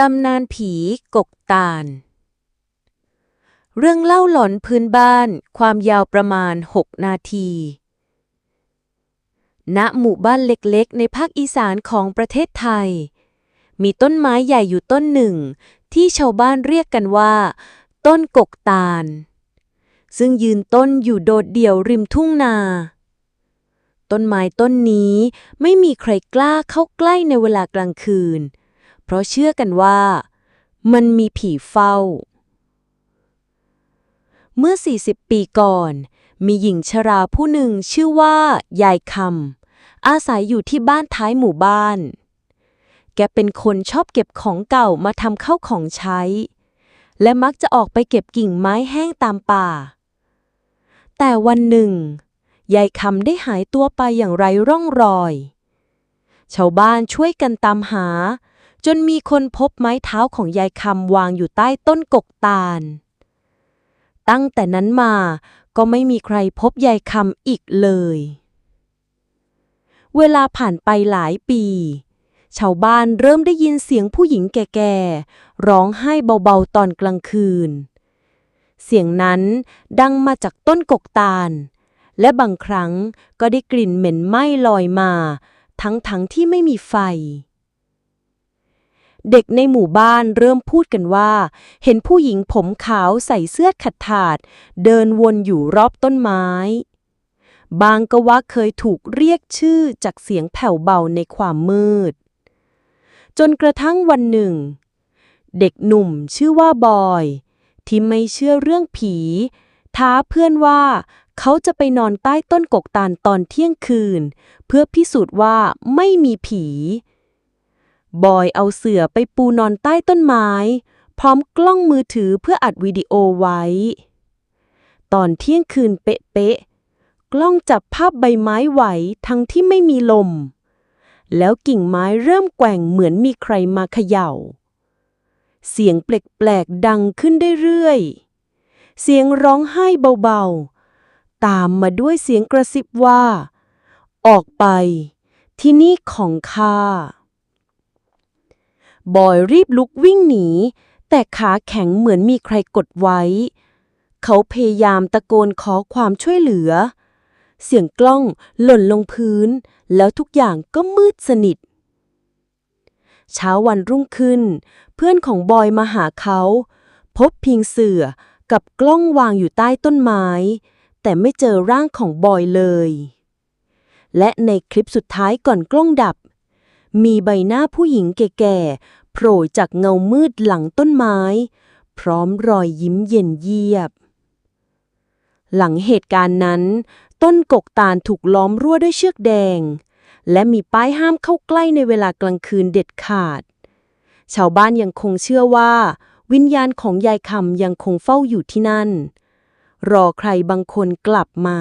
ตำนานผีกกตาล เรื่องเล่าหลอนพื้นบ้านความยาวประมาณ 6 นาที ณ หมู่บ้านเล็กๆ ในภาคอีสานของประเทศไทย มีต้นไม้ใหญ่อยู่ต้นหนึ่ง ที่ชาวบ้านเรียกกันว่า ต้นกกตาล ซึ่งยืนต้นอยู่โดดเดี่ยวริมทุ่งนา ต้นไม้ต้นนี้ไม่มีใครกล้าเข้าใกล้ในเวลากลางคืนเพราะเชื่อกันว่ามันมีผีเฝ้า เมื่อ 40 ปีก่อน มีหญิงชราผู้หนึ่งชื่อว่า ยายคำอาศัยอยู่ที่บ้านท้ายหมู่บ้าน แกเป็นคนชอบเก็บของเก่ามาทำเข้าของใช้ และมักจะออกไปเก็บกิ่งไม้แห้งตามป่า แต่วันหนึ่ง ยายคำได้หายตัวไปอย่างไรร่องรอย ชาวบ้านช่วยกันตามหา จนมีคนพบไม้เท้าของยายคำวางอยู่ใต้ต้นกกตาล ตั้งแต่นั้นมาก็ไม่มีใครพบยายคำอีกเลย เวลาผ่านไปหลายปี ชาวบ้านเริ่มได้ยินเสียงผู้หญิงแก่ๆ ร้องไห้เบาๆตอนกลางคืน เสียงนั้นดังมาจากต้นกกตาล และบางครั้งก็ได้กลิ่นเหม็นไหม้ลอยมา ทั้งๆทที่ไม่มีไฟ เด็กในหมู่บ้านเริ่มพูดกันว่า เห็นผู้หญิงผมขาวใส่เสื้อขัดถาด เดินวนอยู่รอบต้นไม้ บางก็ว่าเคยถูกเรียกชื่อจากเสียงแผ่วเบาในความมืด จนกระทั่งวันหนึ่ง เด็กหนุ่มชื่อว่าบอย ที่ไม่เชื่อเรื่องผี ท้าเพื่อนว่าเขาจะไปนอนใต้ต้นกกตาลตอนเที่ยงคืน เพื่อพิสูจน์ว่าไม่มีผี บอยเอาเสื่อไปปูนอนใต้ต้นไม้ พร้อมกล้องมือถือเพื่ออัดวิดีโอไว้ ตอนเที่ยงคืนเป๊ะๆกล้องจับภาพใบไม้ไหวทั้งที่ไม่มีลม แล้วกิ่งไม้เริ่มแกว่งเหมือนมีใครมาเขย่า เสียงแปลกๆดังขึ้นเรื่อยๆเสียงร้องไห้เบาๆ ตามมาด้วยเสียงกระซิบว่า ออกไป ที่นี่ของข้า บอยรีบลุกวิ่งหนี แต่ขาแข็งเหมือนมีใครกดไว้ เขาพยายามตะโกนขอความช่วยเหลือ เสียงกล้องหล่นลงพื้น แล้วทุกอย่างก็มืดสนิท เช้าวันรุ่งขึ้น เพื่อนของบอยมาหาเขา พบเพียงเสื่อกับกล้องวางอยู่ใต้ต้นไม้ แต่ไม่เจอร่างของบอยเลย และในคลิปสุดท้ายก่อนกล้องดับ มีใบหน้าผู้หญิงแก่ๆโผล่จากเงามืดหลังต้นไม้ พร้อมรอยยิ้มเย็นเยียบ หลังเหตุการณ์นั้น ต้นกกตาลถูกล้อมรั้วด้วยเชือกแดง และมีป้ายห้ามเข้าใกล้ในเวลากลางคืนเด็ดขาด ชาวบ้านยังคงเชื่อว่า วิญญาณของยายคำยังคงเฝ้าอยู่ที่นั่น รอใครบางคนกลับมา